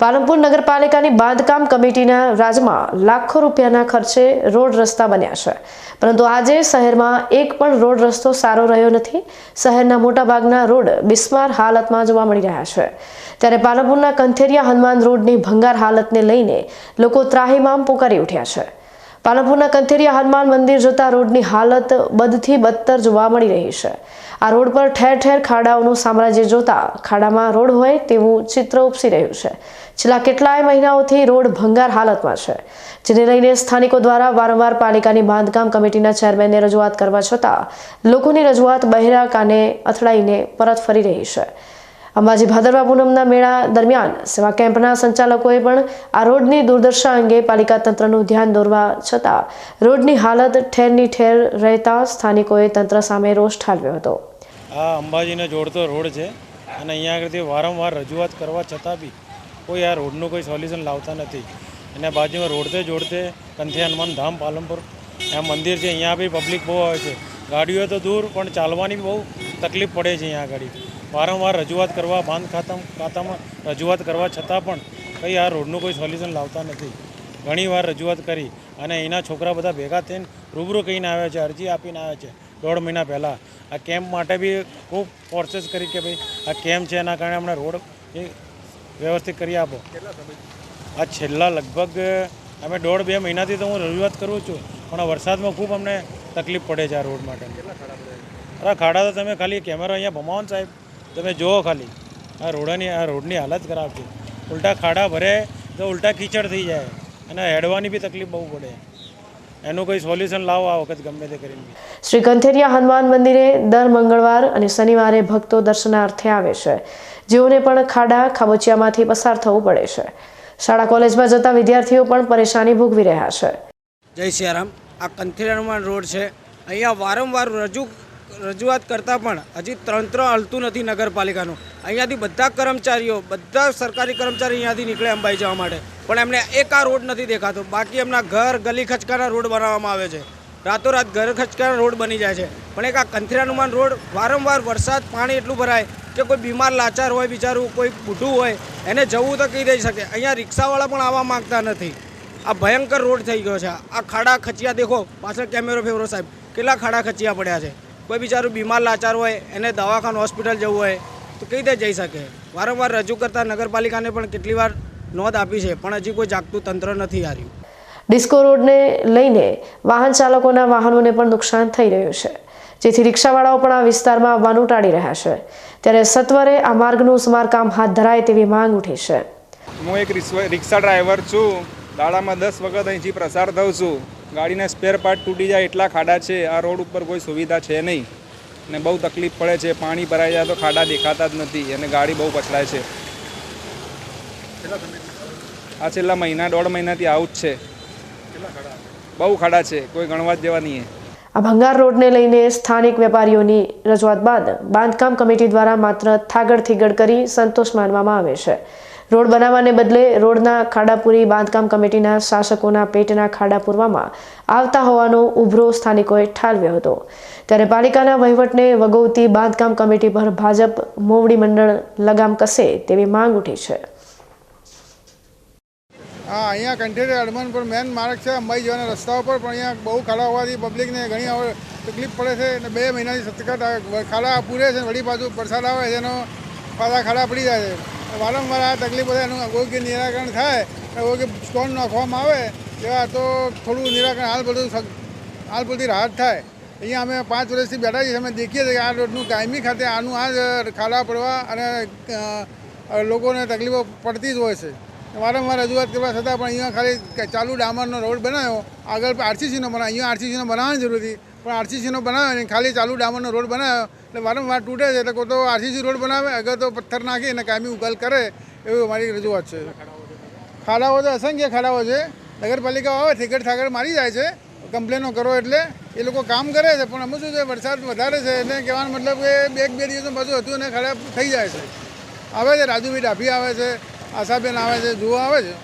પાલનપુર નગરપાલિકાની બાંધકામ કમિટીના રાજમાં લાખો રૂપિયાના ખર્ચે રોડ રસ્તા બન્યા છે. પરંતુ આજે શહેરમાં એક પણ રોડ રસ્તો સારો રહ્યો નથી. શહેરના મોટાભાગના રોડ બિસ્માર હાલતમાં જોવા મળી રહ્યા છે. ત્યારે પાલનપુરના કંથેરિયા હનુમાન રોડની ભંગાર હાલતને લઈને લોકો ત્રાહીમામ પોકારી ઉઠ્યા છે. પાલનપુરના કંથેરિયા હનુમાન મંદિર જોતા રોડની હાલત બદથી બદતર જોવા મળી રહી છે. આ રોડ પર ઠેર ઠેર ખાડાઓનું સામ્રાજ્ય જોતા ખાડામાં રોડ હોય તેવું ચિત્ર ઉપસી રહ્યું છે. છેલ્લા કેટલાય મહિનાઓથી રોડ ભંગાર હાલતમાં છે. જેને લઈને સ્થાનિકો દ્વારા વારંવાર પાલિકાની બાંધકામ કમિટીના ચેરમેનને રજૂઆત કરવા છતાં લોકોની રજૂઆત બહેરા કાને અથડાઈને પરત ફરી રહી છે. અંબાજી ભાદરવા પૂનમના મેળા દરમિયાન સેવા કેમ્પના સંચાલકોએ પણ આ રોડની દુર્દશા અંગે પાલિકા તંત્રનું ધ્યાન દોરવા છતાં રોડની હાલત ઠેરની ઠેર રહેતા સ્થાનિકોએ તંત્ર સામે રોષ ઠાલવ્યો હતો. આ અંબાજીને જોડતો રોડ છે અને અહીંયા આગળથી વારંવાર રજૂઆત કરવા છતાં બી કોઈ આ રોડનું કોઈ સોલ્યુશન લાવતા નથી. અને બાજુમાં રોડતે જોડતે કંથે હનુમાન ધામ, પાલનપુર, આ મંદિર છે, અહીંયા બી પબ્લિક બહુ આવે છે. ગાડીઓ તો દૂર, પણ ચાલવાની બહુ તકલીફ પડે છે અહીંયા આગળ. વારંવાર રજૂઆત કરવા, બાંધ ખાતા ખાતામાં રજૂઆત કરવા છતાં પણ કંઈ આ રોડનું કોઈ સોલ્યુશન લાવતા નથી. ઘણીવાર રજૂઆત કરી અને એના છોકરા બધા ભેગા થઈને રૂબરૂ કહીને આવ્યા છે, અરજી આપીને આવ્યા છે, દોઢ મહિના પહેલાં. આ કેમ્પ માટે બી ખૂબ પ્રોસેસ કરી કે ભાઈ, આ કેમ્પ છે એના કારણે અમને રોડ એ વ્યવસ્થિત કરી આપો. આ છેલ્લા લગભગ, અમે દોઢ બે મહિનાથી તો હું રજૂઆત કરું છું, પણ વરસાદમાં ખૂબ અમને તકલીફ પડે છે આ રોડ માટે. અરે ખાડા તો તમે ખાલી કેમેરો અહીંયા ભમાવો સાહેબ. તમે જુઓ ખાલી. આ રોડની આ રોડની હાલત ખરાબ છે. ઉલટા ખાડા ભરે તો ઉલટા કીચડ થઈ જાય. અને હેડવાની બી તકલીફ બહુ પડે. એનું કોઈ સોલ્યુશન લાવો આ વખત ગમે તે કરીને. શ્રી કંથેરિયા હનુમાન મંદિરે દર મંગળવાર અને શનિવારે ભક્તો દર્શનાર્થે આવે છે. જેઓને પણ ખાડા ખાબોચિયામાંથી પસાર થવું પડે છે. શાળા કોલેજમાં જતા વિદ્યાર્થીઓ પણ પરેશાની ભોગવી રહ્યા છે. જય સિયારામ. આ કંથેરામાં રોડ છે. અહીંયા વારંવાર રજૂ રજૂઆત કરતાં પણ હજી તંત્ર હલતું નથી નગરપાલિકાનું. અહીંયાથી બધા કર્મચારીઓ, બધા સરકારી કર્મચારી અહીંયાથી નીકળે અંબાઈ જવા માટે. પણ એમને એક આ રોડ નથી દેખાતો. બાકી એમના ઘર ગલી ખચકાના રોડ બનાવવામાં આવે છે. રાતોરાત ઘર ખચકાના રોડ બની જાય છે. પણ એક આ કંથેરાનુમાન રોડ, વારંવાર વરસાદ, પાણી એટલું ભરાય કે કોઈ બીમાર લાચાર હોય, બિચારું કોઈ બુઢું હોય, એને જવું તો કહી દઈ શકે. અહીંયા રિક્ષાવાળા પણ આવવા માંગતા નથી. આ ભયંકર રોડ થઈ ગયો છે. આ ખાડા ખચિયા દેખો. પાછળ કેમેરો ફેવરો સાહેબ. કેટલા ખાડા ખચિયા પડ્યા છે. કોઈ બિચારું બીમાર લાચાર હોય એને દવાખાનું હોસ્પિટલ જવું હોય તો કઈ રીતે જઈ શકે? વારંવાર રજૂ કરતા નગરપાલિકાને પણ કેટલી વાર નોંધ આપી છે પણ હજી કોઈ જાગતું તંત્ર નથી હાર્યું ડિસ્કો રોડને લઈને વાહન ચાલકોના વાહનોને પણ નુકસાન થઈ રહ્યું છે. જેથી રિક્ષાવાળાઓ પણ આ વિસ્તારમાં આવવાનું ટાળી રહ્યા છે. ત્યારે સત્વરે આ માર્ગનું સમારકામ હાથ ધરાય તેવી માંગ ઉઠી છે. હું એક રિક્ષા રિક્ષા ડ્રાઈવર છું. દાડામાં દસ વખત અહીંથી પ્રસાર થઉં છું. ગાડીના સ્પેર પાર્ટ તૂટી જાય એટલા ખાડા છે, આ રોડ ઉપર કોઈ સુવિધા છે નહીં. અને બહુ તકલીફ પડે છે, પાણી ભરાઈ જાય તો ખાડા દેખાતા જ નથી અને ગાડી બહુ પછડાય છે. આ છેલ્લા મહિના, દોઢ મહિનાથી આવું જ છે. બહુ ખાડા છે, કોઈ ગણવા જેવા નહીં આ ભંગાર રોડને લઈને સ્થાનિક વેપારીઓની રજૂઆત બાદ બાંધકામ કમિટી દ્વારા માત્ર થાગડ થીગડ કરી સંતોષ માનવામાં આવે છે. રોડ બનાવવાને બદલે રોડના ખાડાપુરી બાંધકામ કમિટીના શાસકોના પેટના ખાડા પૂરવામાં આવતા હોવાનો ઉભરો સ્થાનિકોએ ઠાલવ્યો હતો. ત્યારે પાલિકાના વહીવટને વગોવતી બાંધકામ કમિટી પર ભાજપ મોવડી મંડળ લગામ કસે તેવી માંગ ઉઠી છે. હા, અહીંયા કંઠેરી હનુમાન પર મેન માર્ગ છે, અંબાઈ જવાના રસ્તાઓ પર, પણ અહીંયા બહુ ખાડા હોવાથી પબ્લિકને ઘણી તકલીફ પડે છે અને બે મહિનાથી સતત ખાડા પૂરે છે વળી પાછું વરસાદ આવે એનો પાછા ખાડા પડી જાય છે. વારંવાર આ તકલીફ બધા એનું યોગ્ય નિરાકરણ થાય યોગ્ય સ્ટોન નાખવામાં આવે એવા તો થોડું નિરાકરણ હાલ બધું હાલ બધી રાહત થાય. અહીંયા અમે પાંચ વર્ષથી બેઠા છીએ, અમે દેખીએ છીએ કે આ રોડનું કાયમી ખાતે આનું આ જ ખાડા પડવા અને લોકોને તકલીફો પડતી જ હોય છે. વારંવાર રજૂઆત કરવા છતાં પણ અહીંયા ખાલી ચાલુ ડામરનો રોડ બનાવ્યો. આગળ આરસીસીનો બનાવ્યો અહીંયા આરસીસીનો બનાવવાની જરૂર હતી. પણ આરસીસીનો બનાવ્યો ને ખાલી ચાલુ ડામરનો રોડ બનાવ્યો એટલે વારંવાર તૂટે છે એટલે કોઈ તો આરસીસી રોડ બનાવે, અગર તો પથ્થર નાખી અને કાયમી ઉકાલ કરે, એવી અમારી રજૂઆત છે. ખાડાઓ તો અસંખ્ય ખાડાઓ છે. નગરપાલિકા આવે ઠેકડ ઠાકડ મારી જાય છે. કમ્પ્લેનો કરો એટલે એ લોકો કામ કરે છે, પણ અમે શું છે, વરસાદ વધારે છે એટલે કહેવાનો મતલબ કે બે બે દિવસનું પાછું હતું અને ખરાબ થઈ જાય છે. આવે છે, રાજુભાઈ ડાભી આવે છે, આશાબેન આવે છે, જુઓ આવે છે.